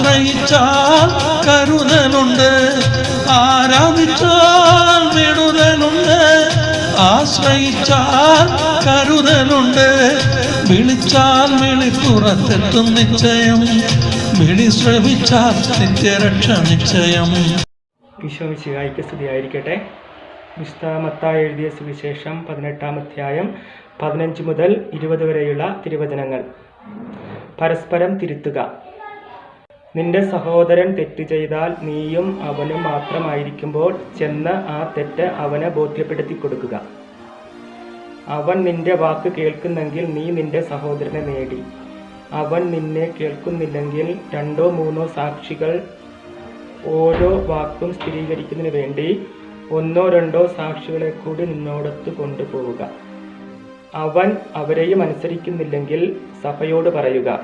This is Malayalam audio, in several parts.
ആശ്രയിച്ചാൽ കരുതലുണ്ട് ആരാധിച്ചാൽ വിടുതലുണ്ട് ആശ്രയിച്ചാൽ കരുതലുണ്ട്. വിളിച്ചാൽ വിളിപ്പുറത്തെത്തും നിശ്ചയം വിളി ശ്രമിച്ചാൽ നിത്യരക്ഷ നിശ്ചയം. ഈശോ സ്ഥിതി സ്തുതിയായിരിക്കട്ടെ. വിശ്വാമത്ത എഴുതിയ സുവിശേഷം പതിനെട്ടാം അധ്യായം പതിനഞ്ച് മുതൽ ഇരുപത് വരെയുള്ള തിരുവചനങ്ങൾ. പരസ്പരം തിരുത്തുക. നിന്റെ സഹോദരൻ തെറ്റ് ചെയ്താൽ നീയും അവനും മാത്രമായിരിക്കുമ്പോൾ ചെന്ന് ആ തെറ്റ് അവനെ ബോധ്യപ്പെടുത്തി കൊടുക്കുക അവൻ നിന്റെ വാക്ക് കേൾക്കുന്നെങ്കിൽ നീ നിന്റെ സഹോദരനെ നേടി. അവൻ നിന്നെ കേൾക്കുന്നില്ലെങ്കിൽ രണ്ടോ മൂന്നോ സാക്ഷികൾ ഓരോ വാക്കും സ്ഥിരീകരിക്കുന്നതിന് വേണ്ടി ഒന്നോ രണ്ടോ സാക്ഷികളെ കൂടി നിന്നോടത്ത് കൊണ്ടുപോവുക. അവൻ അവരെയും അനുസരിക്കുന്നില്ലെങ്കിൽ സഭയോട് പറയുക.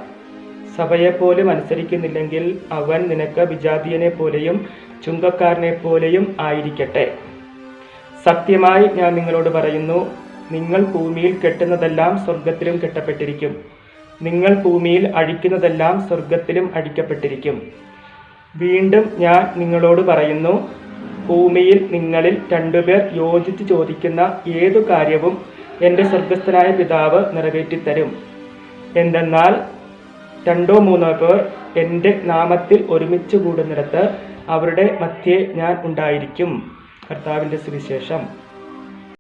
സഭയെപ്പോലും അനുസരിക്കുന്നില്ലെങ്കിൽ അവൻ നിനക്ക് വിജാതീയനെ പോലെയും ചുങ്കക്കാരനെ പോലെയും ആയിരിക്കട്ടെ. സത്യമായി ഞാൻ നിങ്ങളോട് പറയുന്നു നിങ്ങൾ ഭൂമിയിൽ കെട്ടുന്നതെല്ലാം സ്വർഗത്തിലും കെട്ടപ്പെട്ടിരിക്കും. നിങ്ങൾ ഭൂമിയിൽ അഴിക്കുന്നതെല്ലാം സ്വർഗത്തിലും അഴിക്കപ്പെട്ടിരിക്കും. വീണ്ടും ഞാൻ നിങ്ങളോട് പറയുന്നു ഭൂമിയിൽ നിങ്ങളിൽ രണ്ടുപേർ യോജിച്ച് ചോദിക്കുന്ന ഏതു കാര്യവും എന്റെ സ്വർഗസ്ഥനായ പിതാവ് നിറവേറ്റിത്തരും. എന്തെന്നാൽ രണ്ടോ മൂന്നോ പേർ എന്റെ നാമത്തിൽ ഒരുമിച്ച് കൂടുന്നിടത്ത് അവരുടെ മധ്യേ ഞാൻ ഉണ്ടായിരിക്കും. കർത്താവിന്റെ സുവിശേഷം.